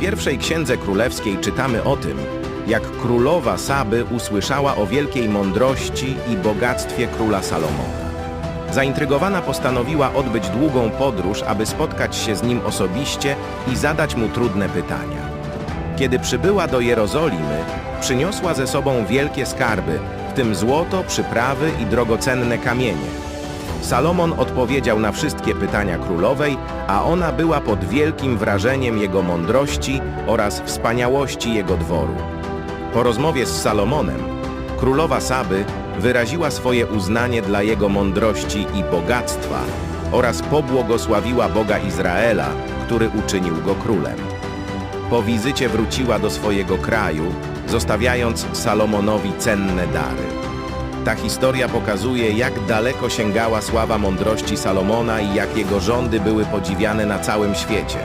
pierwszej księdze królewskiej czytamy o tym, jak królowa Saby usłyszała o wielkiej mądrości i bogactwie króla Salomona. Zaintrygowana postanowiła odbyć długą podróż, aby spotkać się z nim osobiście i zadać mu trudne pytania. Kiedy przybyła do Jerozolimy, przyniosła ze sobą wielkie skarby, w tym złoto, przyprawy i drogocenne kamienie. Salomon odpowiedział na wszystkie pytania królowej, a ona była pod wielkim wrażeniem jego mądrości oraz wspaniałości jego dworu. Po rozmowie z Salomonem, królowa Saby wyraziła swoje uznanie dla jego mądrości i bogactwa oraz pobłogosławiła Boga Izraela, który uczynił go królem. Po wizycie wróciła do swojego kraju, zostawiając Salomonowi cenne dary. Ta historia pokazuje, jak daleko sięgała sława mądrości Salomona i jak jego rządy były podziwiane na całym świecie.